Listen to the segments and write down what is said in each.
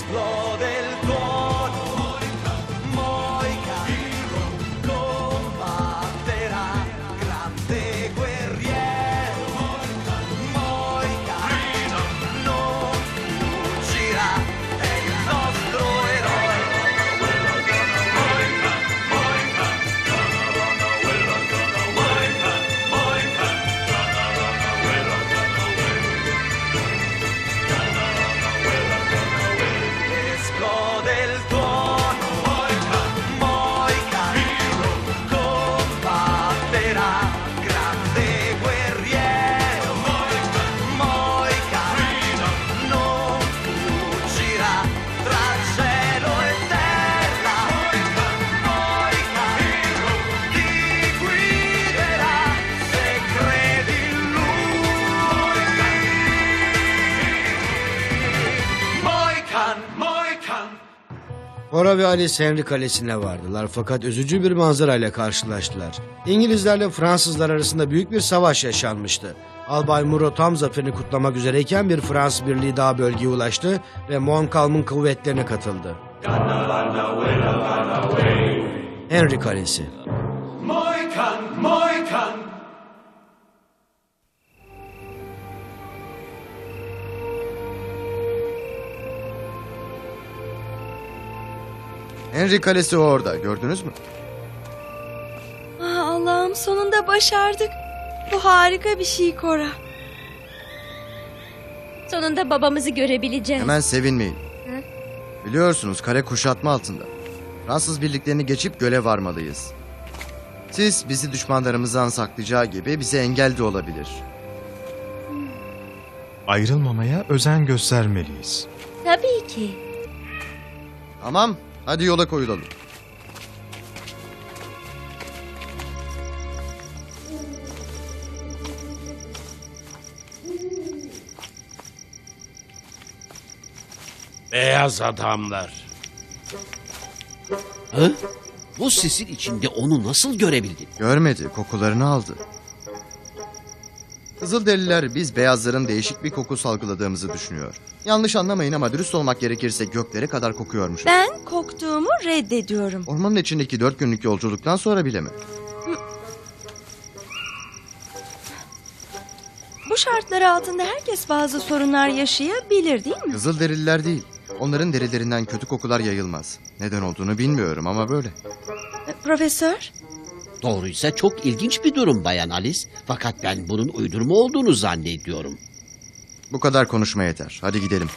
exploded. Cora ve Alice Henry Kalesi'ne vardılar fakat üzücü bir manzarayla karşılaştılar. İngilizlerle Fransızlar arasında büyük bir savaş yaşanmıştı. Albay Muro tam zaferini kutlamak üzereyken bir Fransız birliği daha bölgeye ulaştı ve Montcalm'ın kuvvetlerine katıldı. Henry Kalesi Moican, Moican. Henry Kalesi orada gördünüz mü? Ah, Allah'ım sonunda başardık. Bu harika bir şey Cora. Sonunda babamızı görebileceğiz. Hemen sevinmeyin. Biliyorsunuz kare kuşatma altında. Fransız birliklerini geçip göle varmalıyız. Siz bizi düşmanlarımızdan saklayacağı gibi bize engel de olabilir. Ayrılmamaya özen göstermeliyiz. Tabii ki. Tamam, hadi yola koyulalım. Beyaz adamlar. Hı? Bu sisin içinde onu nasıl görebildin? Görmedi, kokularını aldı. Kızılderililer biz beyazların değişik bir koku salgıladığımızı düşünüyor. Yanlış anlamayın ama dürüst olmak gerekirse göklere kadar kokuyormuş. Ben koktuğumu reddediyorum. Ormanın içindeki dört günlük yolculuktan sonra bile mi? Bu şartlar altında herkes bazı sorunlar yaşayabilir değil mi? Kızılderililer değil. Onların derilerinden kötü kokular yayılmaz. Neden olduğunu bilmiyorum ama böyle. E, Profesör, Doğruysa çok ilginç bir durum Bayan Alice. Fakat ben bunun uydurma olduğunu zannediyorum. Bu kadar konuşma yeter. Hadi gidelim.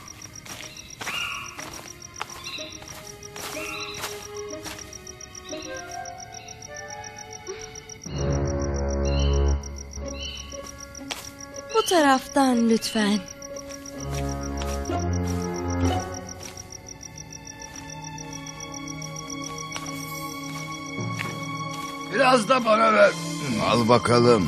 bu taraftan lütfen. Biraz da bana ver. Al bakalım.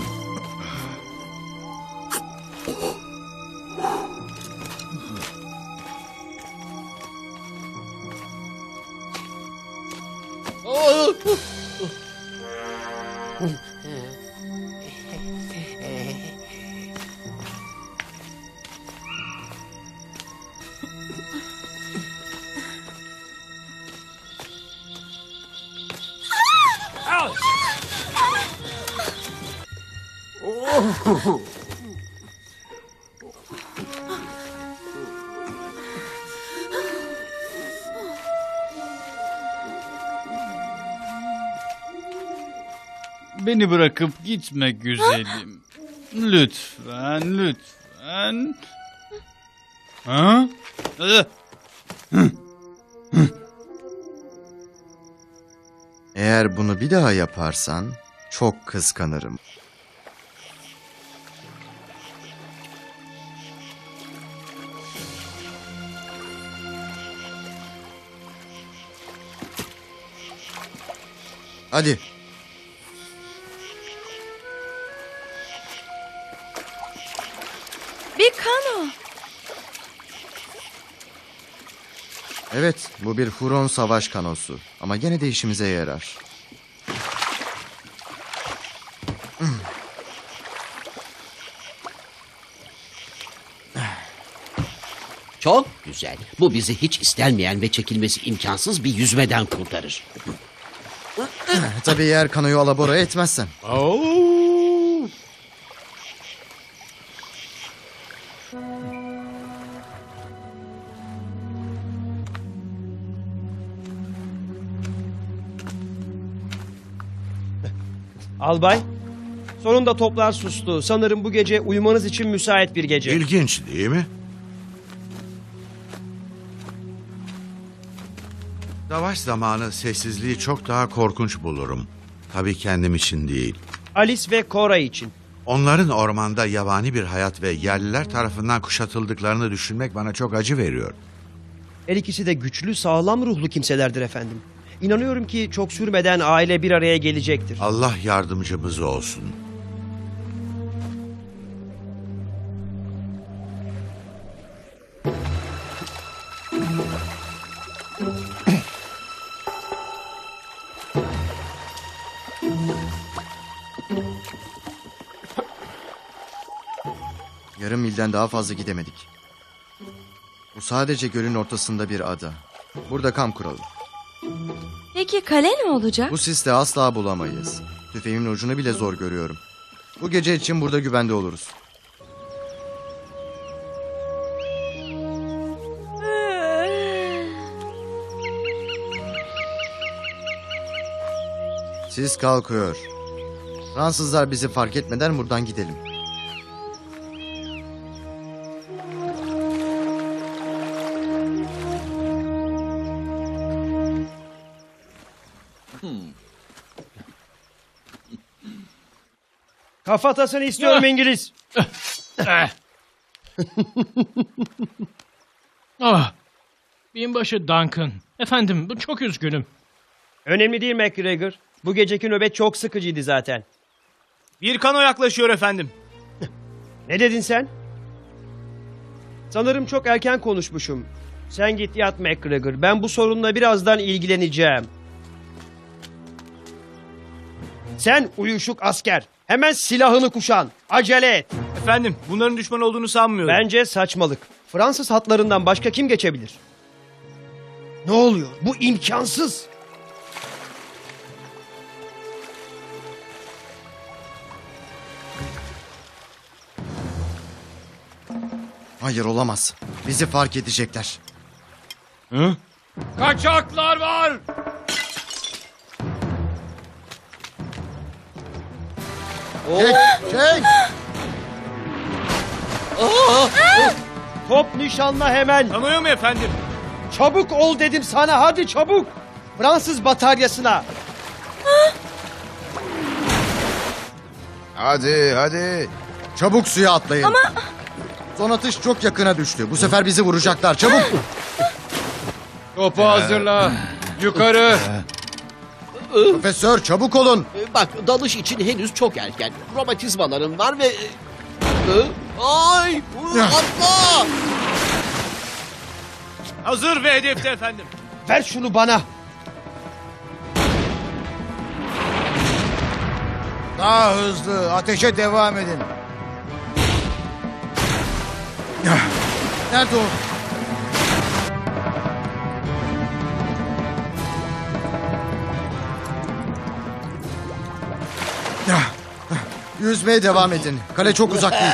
Beni bırakıp gitme güzelim. Lütfen, lütfen. Ha? Eğer bunu bir daha yaparsan çok kıskanırım. Hadi. Bir kano. Evet, bu bir Huron savaş kanosu. Ama gene de işimize yarar. Çok güzel. Bu bizi hiç istenmeyen ve çekilmesi imkansız bir yüzmeden kurtarır. Tabii eğer kanoyu alabora etmezsen. Albay, sonunda toplar sustu. Sanırım bu gece uyumanız için müsait bir gece. İlginç değil mi? Savaş zamanı sessizliği çok daha korkunç bulurum. Tabii kendim için değil. Alice ve Cora için. Onların ormanda yabani bir hayat ve yerliler tarafından kuşatıldıklarını düşünmek bana çok acı veriyor. Her ikisi de güçlü, sağlam ruhlu kimselerdir efendim. İnanıyorum ki çok sürmeden aile bir araya gelecektir. Allah yardımcımız olsun. Milden daha fazla gidemedik. Bu sadece gölün ortasında bir ada. Burada kamp kuralım. Peki kale ne olacak? Bu siste asla bulamayız. Tüfeğimin ucunu bile zor görüyorum. Bu gece için burada güvende oluruz. Sis kalkıyor. Fransızlar bizi fark etmeden buradan gidelim. Kafatasını istiyorum İngiliz. Ah, binbaşı Duncan. Efendim, bu çok üzgünüm. Önemli değil McGregor. Bu geceki nöbet çok sıkıcıydı zaten. Bir kano yaklaşıyor efendim. Ne dedin sen? Sanırım çok erken konuşmuşum. Sen git yat McGregor. Ben bu sorunla birazdan ilgileneceğim. Sen uyuşuk asker. Hemen silahını kuşan. Acele et. Efendim bunların düşman olduğunu sanmıyorum. Bence saçmalık. Fransız hatlarından başka kim geçebilir? Ne oluyor? Bu imkansız. Hayır olamaz. Bizi fark edecekler. Kaçaklar var! Çek! Çek! Top nişanla hemen. Mı efendim? Çabuk ol dedim sana. Hadi çabuk. Fransız bataryasına. Hadi hadi. Çabuk suya atlayın. Ama... Son atış çok yakına düştü. Bu sefer bizi vuracaklar. Çabuk! Topu hazırla. Yukarı. Profesör çabuk olun. Bak dalış için henüz çok erken. Romatizmalarım var ve... Ee, Ay! Atla! Hazır ve hedefte efendim. Ver şunu bana. Daha hızlı ateşe devam edin. Nerede o? Yüzmeye devam edin. Kale çok uzak değil.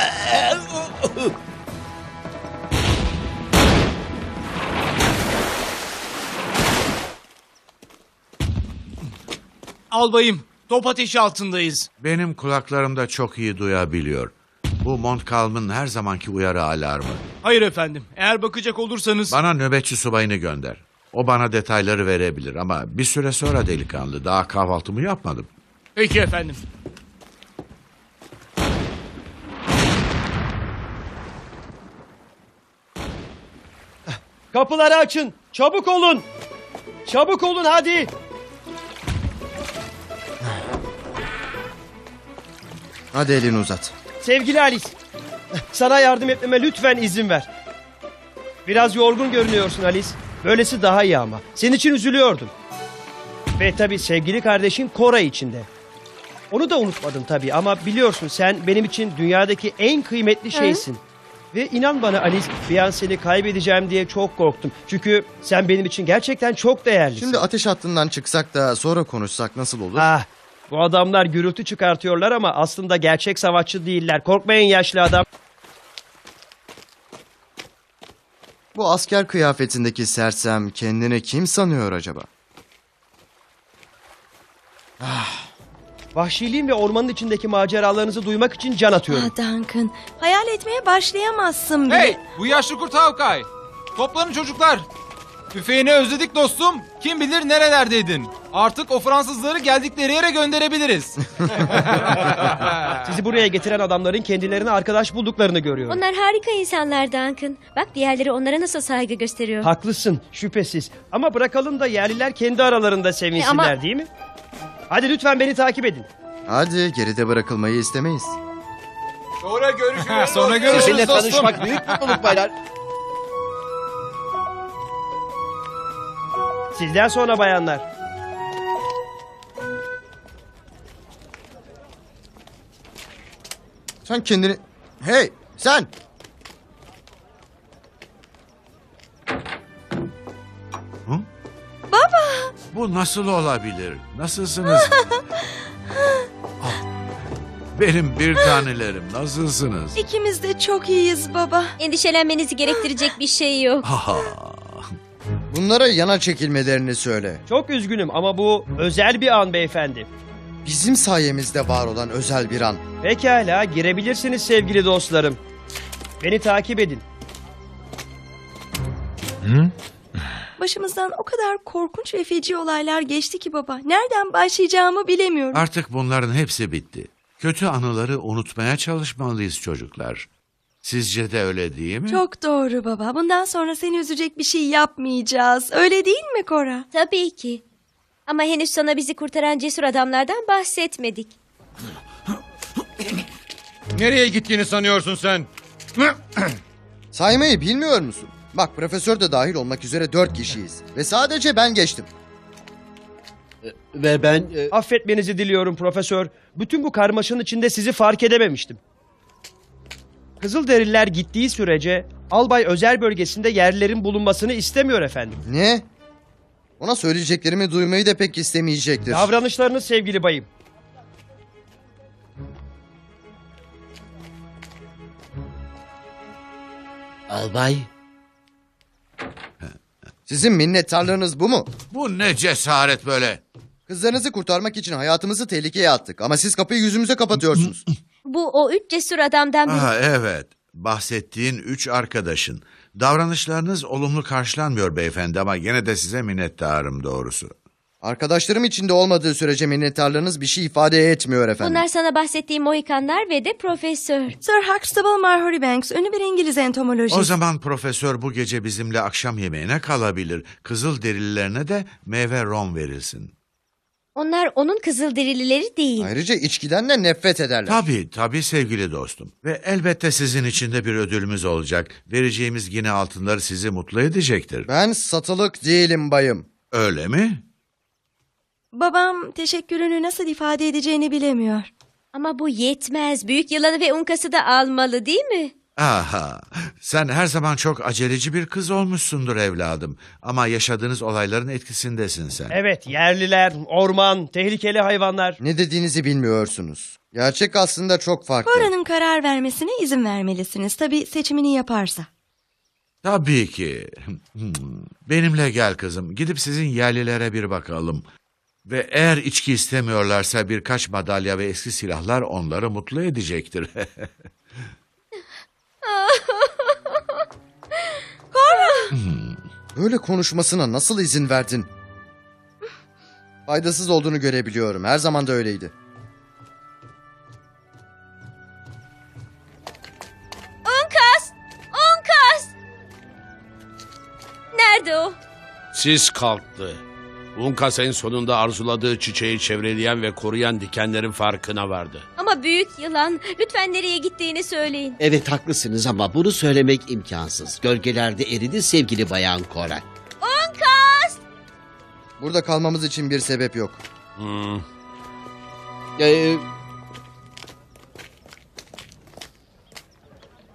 Albayım top ateşi altındayız. Benim kulaklarım da çok iyi duyabiliyor. Bu Montcalm'ın her zamanki uyarı alarmı. Hayır efendim eğer bakacak olursanız... Bana nöbetçi subayını gönder. O bana detayları verebilir ama bir süre sonra delikanlı. Daha kahvaltımı yapmadım. Peki efendim. Kapıları açın. Çabuk olun. Çabuk olun hadi. Hadi elini uzat. Sevgili Alice. Sana yardım etmeme lütfen izin ver. Biraz yorgun görünüyorsun Alice. Böylesi daha iyi ama. Senin için üzülüyordum. Ve tabii sevgili kardeşin Cora için de. Onu da unutmadım tabii ama biliyorsun sen benim için dünyadaki en kıymetli şeysin. Ve inan bana Alice bir seni kaybedeceğim diye çok korktum. Çünkü sen benim için gerçekten çok değerlisin. Şimdi ateş hattından çıksak da sonra konuşsak nasıl olur? Ah, bu adamlar gürültü çıkartıyorlar ama aslında gerçek savaşçı değiller. Korkmayın yaşlı adam. Bu asker kıyafetindeki sersem kendini kim sanıyor acaba? Vahşiliğin ve ormanın içindeki maceralarınızı duymak için can atıyorum. Ah Duncan, hayal etmeye başlayamazsın bile. Hey bu yaşlı kurt Havkay. Toplanın çocuklar. Tüfeğini özledik dostum. Kim bilir nerelerdeydin. Artık o Fransızları geldikleri yere gönderebiliriz. Sizi buraya getiren adamların kendilerine arkadaş bulduklarını görüyorum. Onlar harika insanlar Duncan. Bak diğerleri onlara nasıl saygı gösteriyor. Haklısın şüphesiz. Ama bırakalım da yerliler kendi aralarında sevinsinler E ama- değil mi? Hadi lütfen beni takip edin. Hadi geride bırakılmayı istemeyiz. Sonra görüşürüz. Sonra görüşürüz Sizinle dostum. tanışmak büyük mutluluk baylar. Sizden sonra bayanlar. Sen kendini... Hey sen! Bu nasıl olabilir? Nasılsınız? Ah, Benim bir tanelerim nasılsınız? İkimiz de çok iyiyiz baba. Endişelenmenizi gerektirecek bir şey yok. Ha, Bunlara yana çekilmelerini söyle. Çok üzgünüm ama bu özel bir an beyefendi. Bizim sayemizde var olan özel bir an. Pekala girebilirsiniz sevgili dostlarım. Beni takip edin. Başımızdan o kadar korkunç ve feci olaylar geçti ki baba. Nereden başlayacağımı bilemiyorum. Artık bunların hepsi bitti. Kötü anıları unutmaya çalışmalıyız çocuklar. Sizce de öyle değil mi? Çok doğru baba. Bundan sonra seni üzecek bir şey yapmayacağız. Öyle değil mi Cora? Tabii ki. Ama henüz sana bizi kurtaran cesur adamlardan bahsetmedik. Nereye gittiğini sanıyorsun sen? Saymayı bilmiyor musun? Bak profesör de dahil olmak üzere dört kişiyiz. Ve sadece ben geçtim. Ve ben... e, Affetmenizi diliyorum profesör. Bütün bu karmaşanın içinde sizi fark edememiştim. Kızılderililer gittiği sürece albay özel bölgesinde yerlilerin bulunmasını istemiyor efendim. Ne? Ona söyleyeceklerimi duymayı da pek istemeyecektir. Davranışlarınız sevgili bayım. Albay. Sizin minnettarlığınız bu mu? Bu ne cesaret böyle? Kızlarınızı kurtarmak için hayatımızı tehlikeye attık. Ama siz kapıyı yüzümüze kapatıyorsunuz. Bu o üç cesur adamdan biri. Ah, evet. Bahsettiğin üç arkadaşın. Davranışlarınız olumlu karşılanmıyor beyefendi ama gene de size minnettarım doğrusu. Arkadaşlarım içinde olmadığı sürece minnettarlığınız bir şey ifade etmiyor efendim. Bunlar sana bahsettiğim Mohikanlar ve de profesör. Sir Huxtable Marjorie Banks, ünlü bir İngiliz entomolojist. O zaman profesör bu gece bizimle akşam yemeğine kalabilir. Kızıl derililerine de meyve rom verilsin. Onlar onun kızılderilileri değil. Ayrıca içkiden de nefret ederler. Tabii tabii sevgili dostum. Ve elbette sizin için de bir ödülümüz olacak. Vereceğimiz yine altınları sizi mutlu edecektir. Ben satılık değilim bayım. Öyle mi? Babam teşekkürünü nasıl ifade edeceğini bilemiyor. Ama bu yetmez. Büyük yılanı ve unkası da almalı değil mi? Aha, sen her zaman çok aceleci bir kız olmuşsundur evladım. Ama yaşadığınız olayların etkisindesin sen. Evet yerliler, orman, tehlikeli hayvanlar. Ne dediğinizi bilmiyorsunuz. Gerçek aslında çok farklı. Cora'nın karar vermesine izin vermelisiniz. Tabii seçimini yaparsa. Tabii ki. Hmm, Benimle gel kızım. Gidip sizin yerlilere bir bakalım. Ve eğer içki istemiyorlarsa birkaç madalya ve eski silahlar onları mutlu edecektir. Böyle konuşmasına nasıl izin verdin? Faydasız olduğunu görebiliyorum. Her zaman da öyleydi. Unkas! Unkas! Nerede o? Sis kalktı. Unkas en sonunda arzuladığı çiçeği çevreleyen ve koruyan dikenlerin farkına vardı. Ama büyük yılan. Lütfen nereye gittiğini söyleyin. Evet haklısınız ama bunu söylemek imkansız. Gölgelerde eridi sevgili bayan Cora. Unkas! Burada kalmamız için bir sebep yok. Hmm. Ee,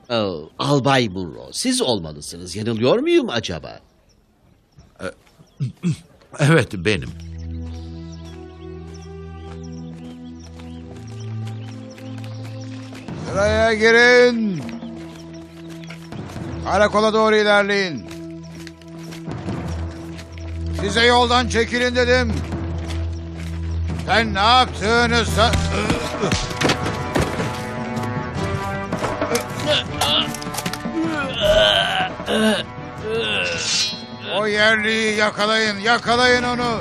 Oh, Albay Munro, siz olmalısınız. Yanılıyor muyum acaba? Evet benim. Sıraya girin. Karakola doğru ilerleyin. Size yoldan çekilin dedim. Sen ne yaptığını sa- O yerliyi yakalayın, yakalayın onu.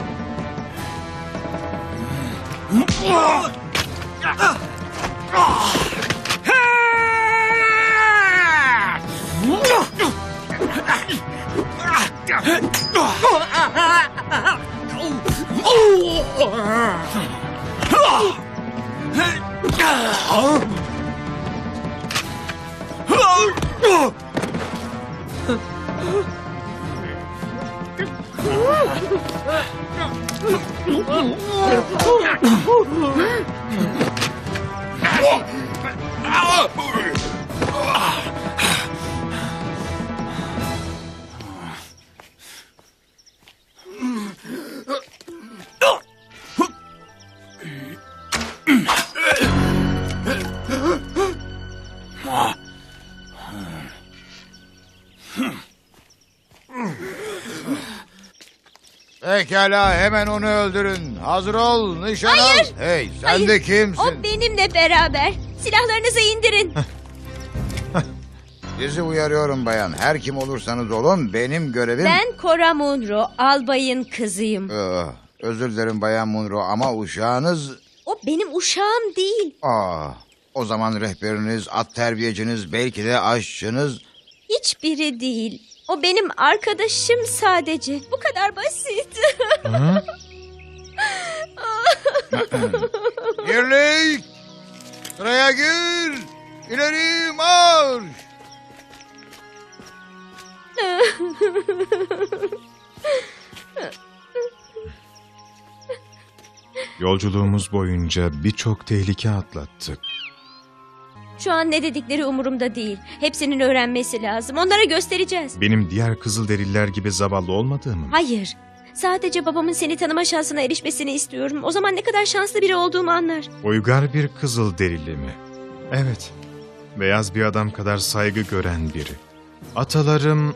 Pekala hemen onu öldürün. Hazır ol nişan al. Hey sen Hayır, de kimsin? O benimle beraber. Silahlarınızı indirin. Sizi uyarıyorum bayan. Her kim olursanız olun benim görevim... Ben Cora Munro, albayın kızıyım. Ah, özür dilerim bayan Munro ama uşağınız... O benim uşağım değil. Aa, o zaman rehberiniz, at terbiyeciniz, belki de aşçınız... Hiçbiri değil. O benim arkadaşım sadece. Bu kadar basit. Birlik! Sıraya gir! İleri marş! Yolculuğumuz boyunca birçok tehlike atlattık. Şu an ne dedikleri umurumda değil. Hepsinin öğrenmesi lazım. Onlara göstereceğiz. Benim diğer Kızılderililer gibi zavallı olmadığımı mı? Hayır. Sadece babamın seni tanıma şansına erişmesini istiyorum. O zaman ne kadar şanslı biri olduğumu anlar. Uygar bir Kızılderili mi? Evet. Beyaz bir adam kadar saygı gören biri. Atalarım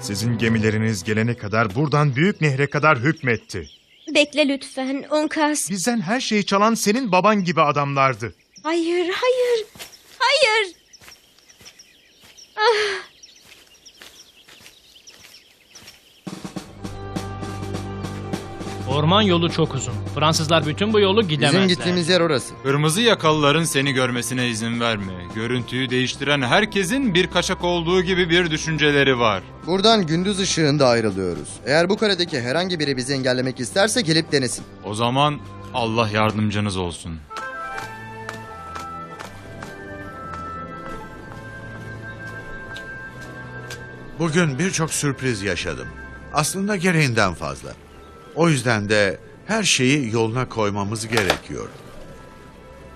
sizin gemileriniz gelene kadar buradan büyük nehre kadar hükmetti. Bekle lütfen. Unkas. Bizden her şeyi çalan senin baban gibi adamlardı. Hayır, hayır. Hayır. Ah. Orman yolu çok uzun. Fransızlar bütün bu yolu gidemezler. Bizim gittiğimiz yer orası. Kırmızı yakalıların seni görmesine izin verme. Görüntüyü değiştiren herkesin bir kaçak olduğu gibi bir düşünceleri var. Buradan gündüz ışığında ayrılıyoruz. Eğer bu karedeki herhangi biri bizi engellemek isterse gelip denesin. O zaman Allah yardımcınız olsun. Bugün birçok sürpriz yaşadım. Aslında gereğinden fazla. O yüzden de her şeyi yoluna koymamız gerekiyor.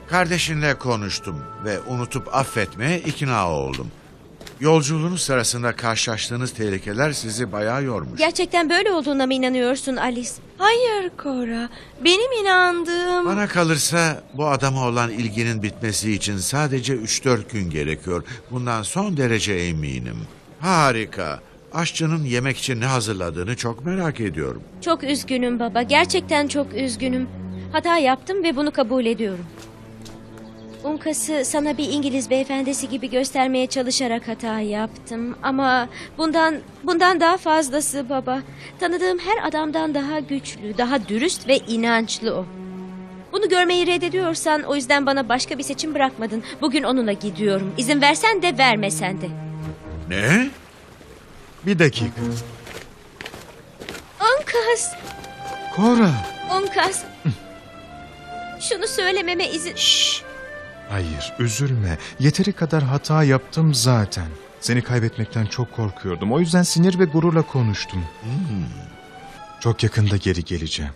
Kardeşinle konuştum ve unutup affetmeye ikna oldum. Yolculuğunuz sırasında karşılaştığınız tehlikeler sizi bayağı yormuş. Gerçekten böyle olduğuna mı inanıyorsun Alice? Hayır Cora. Benim inandığım... Bana kalırsa bu adama olan ilginin bitmesi için sadece 3-4 gün gerekiyor. Bundan son derece eminim. Harika. Aşçının yemek için ne hazırladığını çok merak ediyorum. Çok üzgünüm baba. Gerçekten çok üzgünüm. Hata yaptım ve bunu kabul ediyorum. Unkas'ı sana bir İngiliz beyefendisi gibi göstermeye çalışarak hata yaptım. Ama bundan bundan daha fazlası baba. Tanıdığım her adamdan daha güçlü, daha dürüst ve inançlı o. Bunu görmeyi reddediyorsan o yüzden bana başka bir seçim bırakmadın. Bugün onunla gidiyorum. İzin versen de vermesen de. Ne? Bir dakika. Unkas, Cora. Unkas. Şunu söylememe izin... Hayır, üzülme. Yeteri kadar hata yaptım zaten. Seni kaybetmekten çok korkuyordum. O yüzden sinir ve gururla konuştum. Çok yakında geri geleceğim.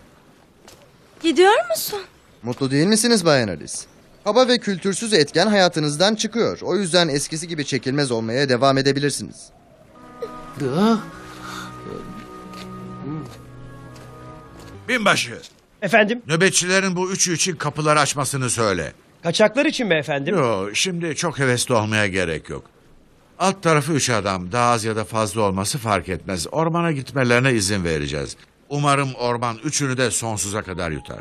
Gidiyor musun? Mutlu değil misiniz Bayan Alice? Kaba ve kültürsüz etken hayatınızdan çıkıyor. O yüzden eskisi gibi çekilmez olmaya devam edebilirsiniz. Binbaşı, Efendim? nöbetçilerin bu üçü için kapıları açmasını söyle. Kaçaklar için mi efendim? Yo, şimdi çok hevesli olmaya gerek yok. Alt tarafı üç adam, daha az ya da fazla olması fark etmez. Ormana gitmelerine izin vereceğiz. Umarım orman üçünü de sonsuza kadar yutar.